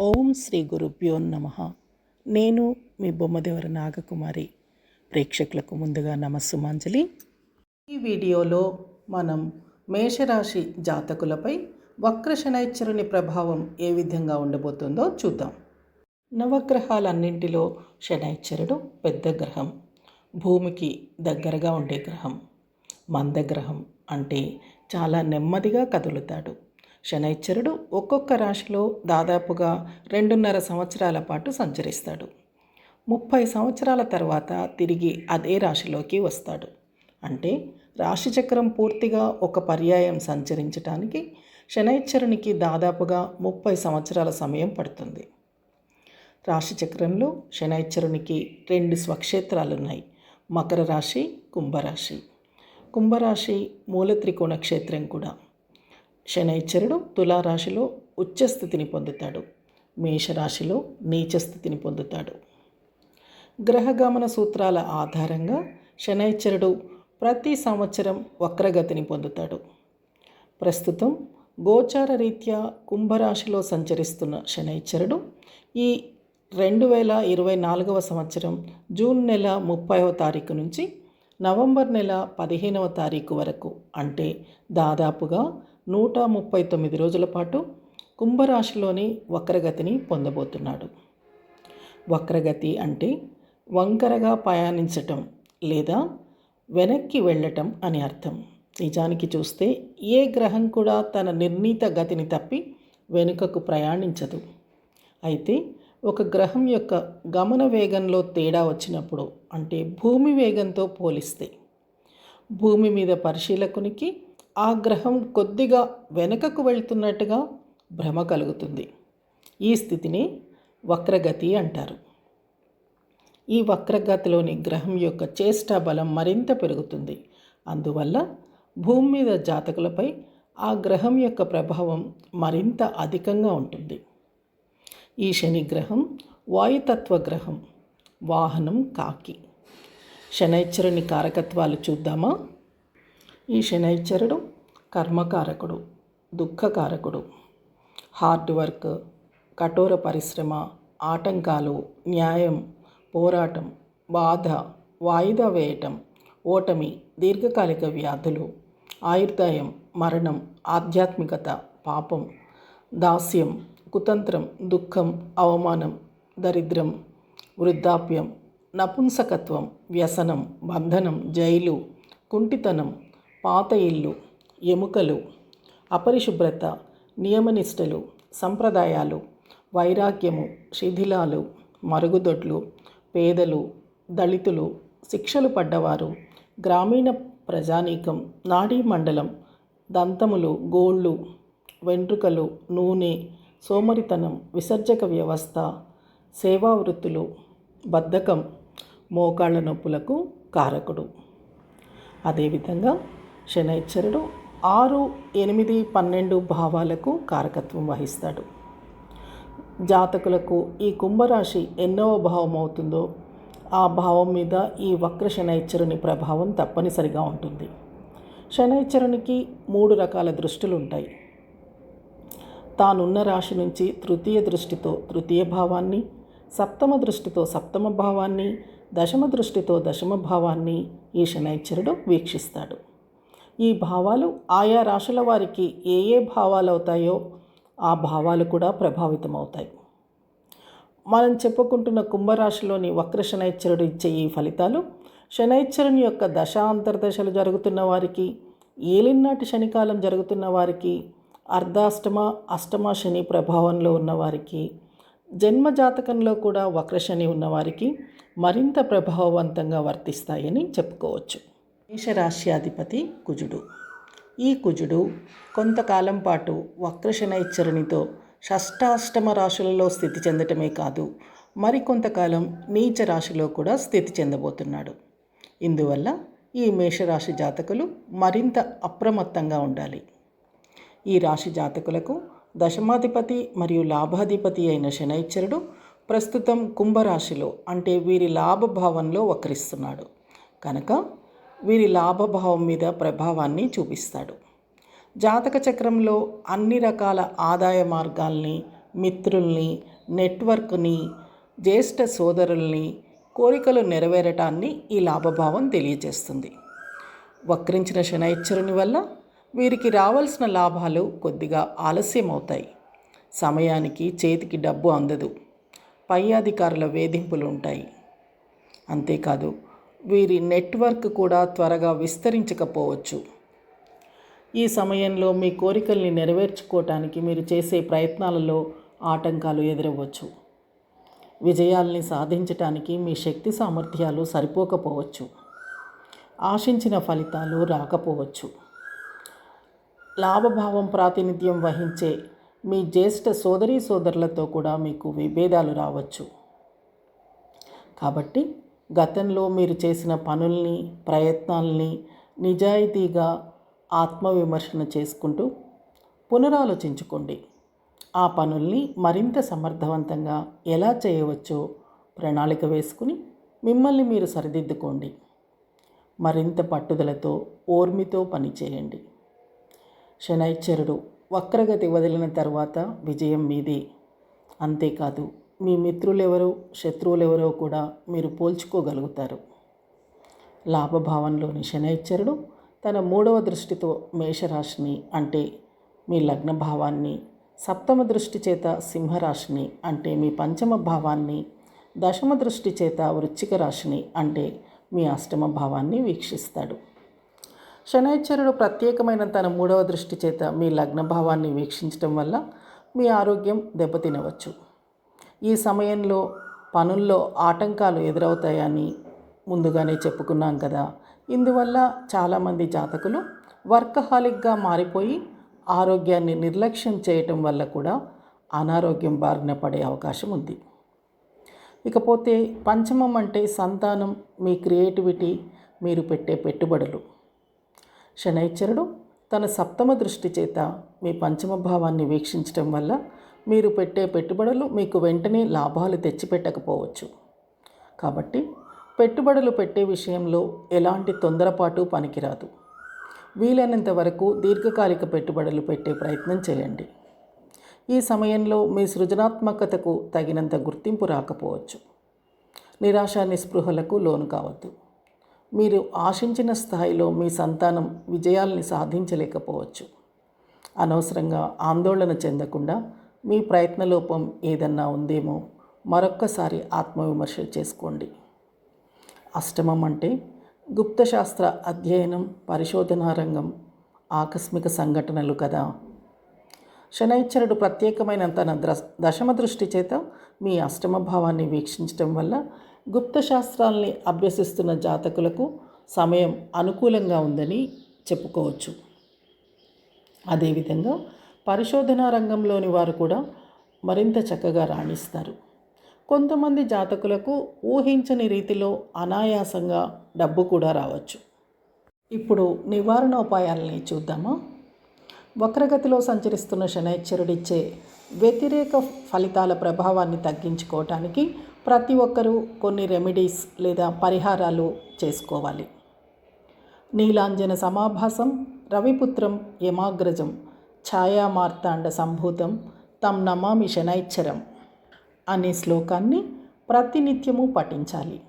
ఓం శ్రీ గురుభ్యో నమ. నేను మీ బొమ్మదేవర నాగకుమారి. ప్రేక్షకులకు ముందుగా నమస్సుమాంజలి. ఈ వీడియోలో మనం మేషరాశి జాతకులపై వక్రశనైశ్వరుని ప్రభావం ఏ విధంగా ఉండబోతుందో చూద్దాం. నవగ్రహాలన్నింటిలో శనైశ్వరుడు పెద్ద గ్రహం. భూమికి దగ్గరగా ఉండే గ్రహం. మందగ్రహం అంటే చాలా నెమ్మదిగా కదులుతాడు. శనైశ్వరుడు ఒక్కొక్క రాశిలో దాదాపుగా రెండున్నర సంవత్సరాల పాటు సంచరిస్తాడు. ముప్పై సంవత్సరాల తర్వాత తిరిగి అదే రాశిలోకి వస్తాడు. అంటే రాశిచక్రం పూర్తిగా ఒక పర్యాయం సంచరించడానికి శనైశ్వరునికి దాదాపుగా ముప్పై సంవత్సరాల సమయం పడుతుంది. రాశిచక్రంలో శనైశ్వరునికి రెండు స్వక్షేత్రాలు ఉన్నాయి మకర రాశి కుంభరాశి. కుంభరాశి మూల త్రికోణ క్షేత్రం కూడా. శనైశ్వరుడు తులారాశిలో ఉచ్చస్థితిని పొందుతాడు. మేషరాశిలో నీచస్థితిని పొందుతాడు. గ్రహగమన సూత్రాల ఆధారంగా శనైశ్వరుడు ప్రతి సంవత్సరం వక్రగతిని పొందుతాడు. ప్రస్తుతం గోచార రీత్యా కుంభరాశిలో సంచరిస్తున్న శనైశ్వరుడు ఈ రెండు వేల ఇరవై నాలుగవ సంవత్సరం జూన్ నెల ముప్పైవ తారీఖు నుంచి నవంబర్ నెల పదిహేనవ తారీఖు వరకు అంటే దాదాపుగా నూట ముప్పై తొమ్మిది రోజుల పాటు కుంభరాశిలోని వక్రగతిని పొందబోతున్నాడు. వక్రగతి అంటే వంకరగా ప్రయాణించటం లేదా వెనక్కి వెళ్ళటం అని అర్థం. నిజానికి చూస్తే ఏ గ్రహం కూడా తన నిర్ణీత గతిని తప్పి వెనుకకు ప్రయాణించదు. అయితే ఒక గ్రహం యొక్క గమన వేగంలో తేడా వచ్చినప్పుడు అంటే భూమి వేగంతో పోలిస్తే భూమి మీద పరిశీలకునికి ఆ గ్రహం కొద్దిగా వెనుకకు వెళ్తున్నట్టుగా భ్రమ కలుగుతుంది. ఈ స్థితిని వక్రగతి అంటారు. ఈ వక్రగతిలోని గ్రహం యొక్క చేష్టా బలం మరింత పెరుగుతుంది. అందువల్ల భూమి మీద జాతకులపై ఆ గ్రహం యొక్క ప్రభావం మరింత అధికంగా ఉంటుంది. ఈ శని గ్రహం వాయుతత్వ గ్రహం వాహనం కాకి. శనైశ్వరుని కారకత్వాలు చూద్దామా? ఈ శనైశ్చరుడు కర్మకారకుడు దుఃఖకారకుడు. హార్డ్ వర్క్ కఠోర పరిశ్రమ ఆటంకాలు న్యాయం పోరాటం బాధ వాయిదా వేయటం ఓటమి దీర్ఘకాలిక వ్యాధులు ఆయుర్దాయం మరణం ఆధ్యాత్మికత పాపం దాస్యం కుతంత్రం దుఃఖం అవమానం దరిద్రం వృద్ధాప్యం నపుంసకత్వం వ్యసనం బంధనం జైలు కుంటితనం పాత ఇల్లు ఎముకలు అపరిశుభ్రత నియమనిష్టలు సంప్రదాయాలు వైరాగ్యము శిథిలాలు మరుగుదొడ్లు పేదలు దళితులు శిక్షలు పడ్డవారు గ్రామీణ ప్రజానీకం నాడీ మండలం దంతములు గోళ్ళు వెంట్రుకలు నూనె సోమరితనం విసర్జక వ్యవస్థ సేవా వృత్తులు బద్ధకం మోకాళ్ళ నొప్పులకు కారకుడు. అదేవిధంగా శనైశ్వరుడు ఆరు ఎనిమిది పన్నెండు భావాలకు కారకత్వం వహిస్తాడు. జాతకులకు ఈ కుంభరాశి ఎన్నవ భావం అవుతుందో ఆ భావం మీద ఈ వక్ర శనైశ్వరుని ప్రభావం తప్పనిసరిగా ఉంటుంది. శనైశ్వరునికి మూడు రకాల దృష్టిలు ఉంటాయి తానున్న రాశి నుంచి తృతీయ దృష్టితో తృతీయ భావాన్ని సప్తమ దృష్టితో సప్తమ భావాన్ని దశమ దృష్టితో దశమ భావాన్ని ఈ శనైశ్వరుడు వీక్షిస్తాడు. ఈ భావాలు ఆయా రాశుల వారికి ఏ ఏ భావాలు అవుతాయో ఆ భావాలు కూడా ప్రభావితమవుతాయి. మనం చెప్పుకుంటున్న కుంభరాశిలోని వక్ర శనైశ్వరుడు ఇచ్చే ఈ ఫలితాలు శనైశ్వరుని యొక్క దశ అంతర్దశలు జరుగుతున్న వారికి ఏలినాటి శనికాలం జరుగుతున్న వారికి అర్ధాష్టమ అష్టమ శని ప్రభావంలో ఉన్నవారికి జన్మ జాతకంలో కూడా వక్రశని ఉన్నవారికి మరింత ప్రభావవంతంగా వర్తిస్తాయని చెప్పుకోవచ్చు. మేషరాశ్యాధిపతి కుజుడు. ఈ కుజుడు కొంతకాలం పాటు వక్రశనైశ్వరునితో షష్టాష్టమ రాశులలో స్థితి చెందటమే కాదు మరికొంతకాలం నీచ రాశిలో కూడా స్థితి చెందబోతున్నాడు. ఇందువల్ల ఈ మేషరాశి జాతకులు మరింత అప్రమత్తంగా ఉండాలి. ఈ రాశి జాతకులకు దశమాధిపతి మరియు లాభాధిపతి అయిన శనైశ్వరుడు ప్రస్తుతం కుంభరాశిలో అంటే వీరి లాభభావంలో వక్రిస్తున్నాడు. కనుక వీరి లాభభావం మీద ప్రభావాన్ని చూపిస్తాడు. జాతక చక్రంలో అన్ని రకాల ఆదాయ మార్గాల్ని మిత్రుల్ని నెట్వర్క్ని జ్యేష్ఠ సోదరుల్ని కోరికలు నెరవేరటాన్ని ఈ లాభభావం తెలియజేస్తుంది. వక్రించిన శనైశ్వరుని వల్ల వీరికి రావాల్సిన లాభాలు కొద్దిగా ఆలస్యం అవుతాయి సమయానికి చేతికి డబ్బు అందదు. పై అధికారుల వేధింపులు ఉంటాయి అంతేకాదు వీరి నెట్వర్క్ కూడా త్వరగా విస్తరించకపోవచ్చు. ఈ సమయంలో మీ కోరికల్ని నెరవేర్చుకోవటానికి మీరు చేసే ప్రయత్నాలలో ఆటంకాలు ఎదురవ్వచ్చు. విజయాల్ని సాధించటానికి మీ శక్తి సామర్థ్యాలు సరిపోకపోవచ్చు. ఆశించిన ఫలితాలు రాకపోవచ్చు. లాభభావం ప్రాతినిధ్యం వహించే మీ జ్యేష్ఠ సోదరీ సోదరులతో కూడా మీకు విభేదాలు రావచ్చు. కాబట్టి గతంలో మీరు చేసిన పనుల్ని ప్రయత్నాల్ని నిజాయితీగా ఆత్మవిమర్శన చేసుకుంటూ పునరాలోచించుకోండి. ఆ పనుల్ని మరింత సమర్థవంతంగా ఎలా చేయవచ్చో ప్రణాళిక వేసుకుని మిమ్మల్ని మీరు సరిదిద్దుకోండి. మరింత పట్టుదలతో ఓర్మితో పనిచేయండి. శనైశ్వరుడు వక్రగతి వదిలిన తర్వాత విజయం మీదే. అంతేకాదు మీ మిత్రులెవరో శత్రువులెవరో కూడా మీరు పోల్చుకోగలుగుతారు. లాభభావంలోని శనైశ్చరుడు తన మూడవ దృష్టితో మేషరాశిని అంటే మీ లగ్న భావాన్ని సప్తమ దృష్టి చేత సింహరాశిని అంటే మీ పంచమ భావాన్ని దశమ దృష్టి చేత వృశ్చిక రాశిని అంటే మీ అష్టమ భావాన్ని వీక్షిస్తాడు. శనైశ్వరుడు ప్రత్యేకమైన తన మూడవ దృష్టి చేత మీ లగ్న భావాన్ని వీక్షించడం వల్ల మీ ఆరోగ్యం దెబ్బతినవచ్చు. ఈ సమయంలో పనుల్లో ఆటంకాలు ఎదురవుతాయని ముందుగానే చెప్పుకున్నాం కదా. ఇందువల్ల చాలామంది జాతకులు వర్కహాలిక్గా మారిపోయి ఆరోగ్యాన్ని నిర్లక్ష్యం చేయటం వల్ల కూడా అనారోగ్యం బారిన పడే అవకాశం ఉంది. ఇకపోతే పంచమం అంటే సంతానం మీ క్రియేటివిటీ మీరు పెట్టే పెట్టుబడులు. శనైశ్వరుడు తన సప్తమ దృష్టి చేత మీ పంచమ భావాన్ని వీక్షించటం వల్ల మీరు పెట్టే పెట్టుబడులు మీకు వెంటనే లాభాలు తెచ్చిపెట్టకపోవచ్చు. కాబట్టి పెట్టుబడులు పెట్టే విషయంలో ఎలాంటి తొందరపాటు పనికిరాదు. వీలైనంత వరకు దీర్ఘకాలిక పెట్టుబడులు పెట్టే ప్రయత్నం చేయండి. ఈ సమయంలో మీ సృజనాత్మకతకు తగినంత గుర్తింపు రాకపోవచ్చు. నిరాశ నిస్పృహలకు లోను కావద్దు. మీరు ఆశించిన స్థాయిలో మీ సంతానం విజయాల్ని సాధించలేకపోవచ్చు. అనవసరంగా ఆందోళన చెందకుండా మీ ప్రయత్నలోపం ఏదన్నా ఉందేమో మరొక్కసారి ఆత్మవిమర్శ చేసుకోండి. అష్టమం అంటే గుప్తశాస్త్ర అధ్యయనం పరిశోధనా రంగం ఆకస్మిక సంఘటనలు కదా. శనైశ్వరుడు ప్రత్యేకమైన తన ద్రస్ దశమ దృష్టి చేత మీ అష్టమ భావాన్ని వీక్షించటం వల్ల గుప్త శాస్త్రాల్ని అభ్యసిస్తున్న జాతకులకు సమయం అనుకూలంగా ఉందని చెప్పుకోవచ్చు. అదేవిధంగా పరిశోధనా రంగంలోని వారు కూడా మరింత చక్కగా రాణిస్తారు. కొంతమంది జాతకులకు ఊహించని రీతిలో అనాయాసంగా డబ్బు కూడా రావచ్చు. ఇప్పుడు నివారణోపాయాలని చూద్దామా? వక్రగతిలో సంచరిస్తున్న శనైశ్వరుడిచ్చే వ్యతిరేక ఫలితాల ప్రభావాన్ని తగ్గించుకోవటానికి ప్రతి ఒక్కరూ కొన్ని రెమెడీస్ లేదా పరిహారాలు చేసుకోవాలి. నీలాంజన సమాభాసం రవిపుత్రం యమాగ్రజం ఛాయామార్తాండ సంభూతం తం నమామి శనైచ్చరం అనే శ్లోకాన్ని ప్రతినిత్యము పఠించాలి.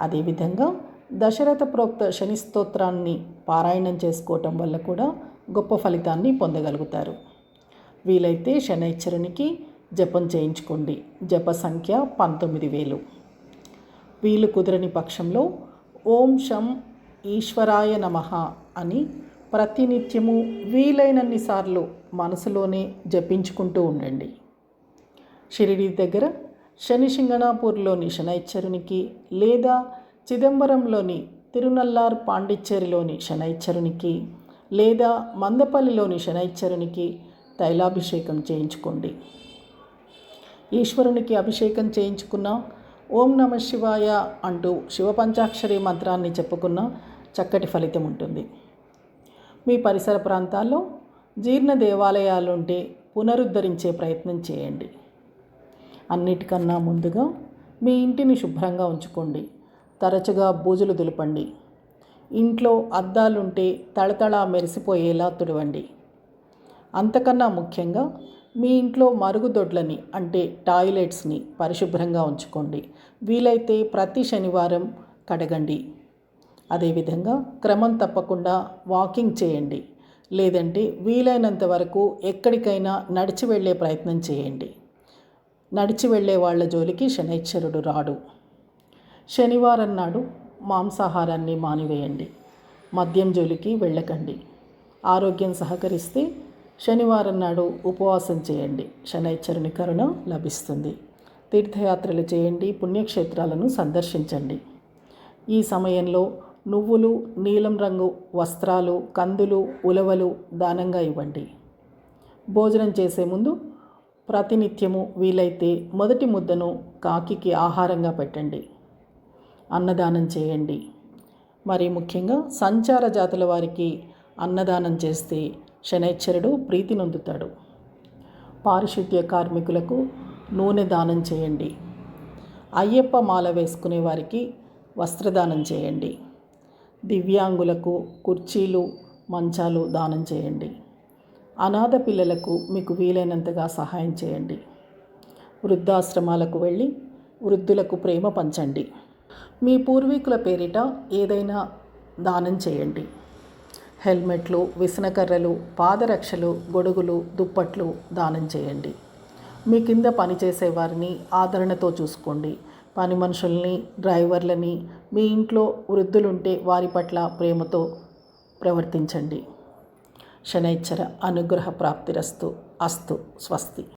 అదేవిధంగా దశరథ ప్రోక్త శని స్తోత్రాన్ని పారాయణం చేసుకోవటం వల్ల కూడా గొప్ప ఫలితాన్ని పొందగలుగుతారు. వీలైతే శనైశ్వరునికి జపం చేయించుకోండి. జప సంఖ్య పంతొమ్మిది వేలు. వీలు కుదరని పక్షంలో ఓం శం ఈశ్వరాయ నమ అని ప్రతినిత్యము వీలైనన్ని సార్లు మనసులోనే జపించుకుంటూ ఉండండి. షిరిడి దగ్గర శని సింగణాపూర్లోని శనైశ్వరునికి లేదా చిదంబరంలోని తిరునల్లార్ పాండిచ్చేరిలోని శనైశ్వరునికి లేదా మందపల్లిలోని శనైశ్వరునికి తైలాభిషేకం చేయించుకోండి. ఈశ్వరునికి అభిషేకం చేయించుకున్న ఓం నమ శివాయ అంటూ శివపంచాక్షరి మంత్రాన్ని చెప్పుకున్న చక్కటి ఫలితం ఉంటుంది. మీ పరిసర ప్రాంతాల్లో జీర్ణ దేవాలయాలుంటే పునరుద్ధరించే ప్రయత్నం చేయండి. అన్నిటికన్నా ముందుగా మీ ఇంటిని శుభ్రంగా ఉంచుకోండి. తరచుగా బూజులు దులపండి. ఇంట్లో అద్దాలుంటే తళతళ మెరిసిపోయేలా తుడవండి. అంతకన్నా ముఖ్యంగా మీ ఇంట్లో మరుగుదొడ్లని అంటే టాయిలెట్స్ని పరిశుభ్రంగా ఉంచుకోండి. వీలైతే ప్రతి శనివారం కడగండి. అదేవిధంగా క్రమం తప్పకుండా వాకింగ్ చేయండి. లేదంటే వీలైనంత వరకు ఎక్కడికైనా నడిచి వెళ్ళే ప్రయత్నం చేయండి. నడిచి వెళ్ళే వాళ్ళ జోలికి శనైశ్వరుడు రాడు. శనివారం నాడు మాంసాహారాన్ని మానివేయండి. మద్యం జోలికి వెళ్ళకండి. ఆరోగ్యం సహకరిస్తే శనివారం నాడు ఉపవాసం చేయండి. శనైశ్వరుని కరుణ లభిస్తుంది. తీర్థయాత్రలు చేయండి. పుణ్యక్షేత్రాలను సందర్శించండి. ఈ సమయంలో నువ్వులు నీలం రంగు వస్త్రాలు కందులు ఉలవలు దానంగా ఇవ్వండి. భోజనం చేసే ముందు ప్రతినిత్యము వీలైతే మొదటి ముద్దను కాకికి ఆహారంగా పెట్టండి. అన్నదానం చేయండి. మరి ముఖ్యంగా సంచార జాతుల వారికి అన్నదానం చేస్తే శనైశ్వరుడు ప్రీతి నొందుతాడు. పారిశుద్ధ్య కార్మికులకు నూనె దానం చేయండి. అయ్యప్ప మాల వేసుకునే వారికి వస్త్రదానం చేయండి. దివ్యాంగులకు కుర్చీలు మంచాలు దానం చేయండి. అనాథ పిల్లలకు మీకు వీలైనంతగా సహాయం చేయండి. వృద్ధాశ్రమాలకు వెళ్ళి వృద్ధులకు ప్రేమ పంచండి. మీ పూర్వీకుల పేరిట ఏదైనా దానం చేయండి. హెల్మెట్లు విసనకర్రలు పాదరక్షలు గొడుగులు దుప్పట్లు దానం చేయండి. మీ కింద పనిచేసే వారిని ఆదరణతో చూసుకోండి. పని మనుషుల్ని డ్రైవర్లని మీ ఇంట్లో వృద్ధులుంటే వారి పట్ల ప్రేమతో ప్రవర్తించండి. శనైశ్చర అనుగ్రహ ప్రాప్తిరస్తు అస్తు స్వస్తి.